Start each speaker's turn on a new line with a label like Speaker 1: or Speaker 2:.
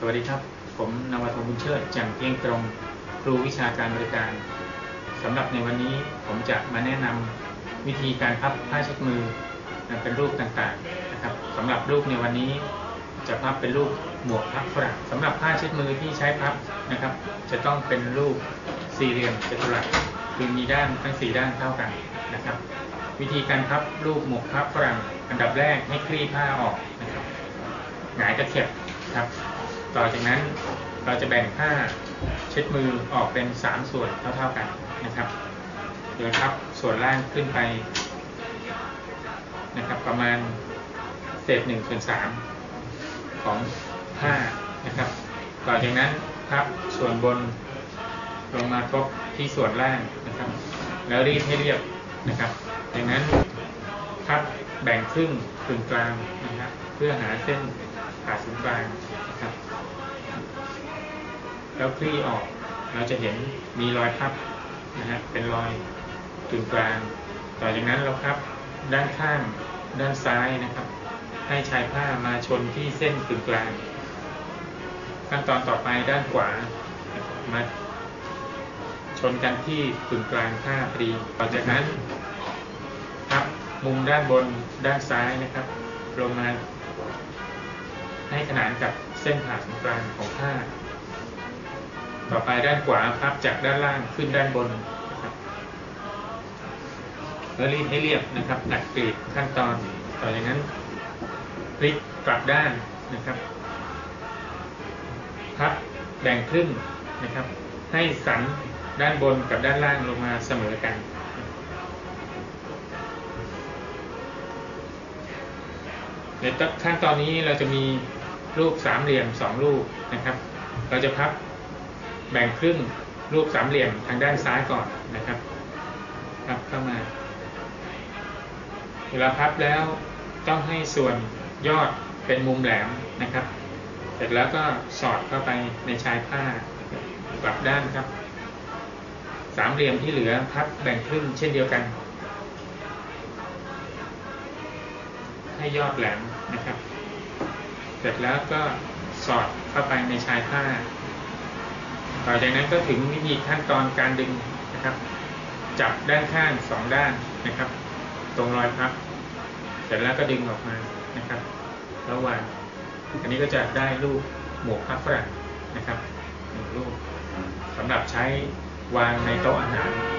Speaker 1: สวัสดีครับ ผมนวทบุญเชิดจังเที่ยงตรง ครูวิชาการบริการสำหรับในวันนี้ผมจะมาแนะนำวิธีการพับผ้าเช็ดมือเป็นรูปต่างๆนะครับสำหรับรูปในวันนี้ จะพับเป็นรูปหมวกพับฝรั่งสำหรับผ้าเช็ดมือที่ใช้พับนะครับ จะต้องเป็นรูปสี่เหลี่ยมจัตุรัสคือมีด้านทั้งสี่ด้านเท่ากันนะครับ วิธีการพับรูปหมวกพับฝรั่ง อันดับแรกให้คลี่ผ้าออกนะครับหงายตะเข็บครับ ต่อจากนั้นเราจะแบ่งผ้าเช็ดมือออกเป็น 3 ส่วนเท่าๆกันนะครับโดยพับส่วนล่างขึ้นไปนะครับประมาณเศษ1ส่วน3ของผ้านะครับต่อจากนั้นพับส่วนบนลงมาทบที่ส่วนล่างนะครับ แล้วรีดให้เรียบนะครับจากนั้นพับแบ่งครึ่งกึ่งกลางนะครับเพื่อหาเส้นผ่าศูนย์กลาง แล้วคลี่ออก เราจะเห็นมีรอยพับนะฮะเป็นรอยกึ่งกลาง ต่อจากนั้นเราพับด้านข้างด้านซ้ายนะครับ ให้ชายผ้ามาชนที่เส้นกึ่งกลาง ขั้นตอนต่อไปด้านขวามาชนกันที่กึ่งกลางผ้าพอดี ต่อจากนั้นพับมุมด้านบนด้านซ้ายนะครับ ลงมาให้ขนานกับเส้นผ่าศูนย์กลางของผ้า ต่อไปด้านขวาพับจากด้านล่างขึ้นด้านบนนะครับแล้วรีดให้เรียบนะครับตัดกรีดขั้นตอน ต่อจากนั้นพลิกกลับด้านนะครับ พับแบ่งครึ่งนะครับ ให้สันด้านบนกับด้านล่างลงมาเสมอกันในขั้นตอนนี้เราจะมีรูปสามเหลี่ยมสองรูปนะครับ เราจะพับ แบ่งครึ่งรูปสามเหลี่ยมทางด้านซ้ายก่อนนะครับพับเข้ามา เวลาพับแล้วต้องให้ส่วนยอดเป็นมุมแหลมนะครับ เสร็จแล้วก็สอดเข้าไปในชายผ้ากลับด้านครับ สามเหลี่ยมที่เหลือพับแบ่งครึ่งเช่นเดียวกัน ให้ยอดแหลมนะครับ เสร็จแล้วก็สอดเข้าไปในชายผ้า่อจากนั้นก็ถึงวิธีขั้นตอนการดึงนะครับ จับด้านข้างสองด้านนะครับ ตรงรอยพับ เสร็จแล้วก็ดึงออกมานะครับ ระหว่างอันนี้ก็จะได้รูปหมวกพับฝรั่งนะครับหนึ่งรูปสำหรับใช้วางในโต๊ะอาหาร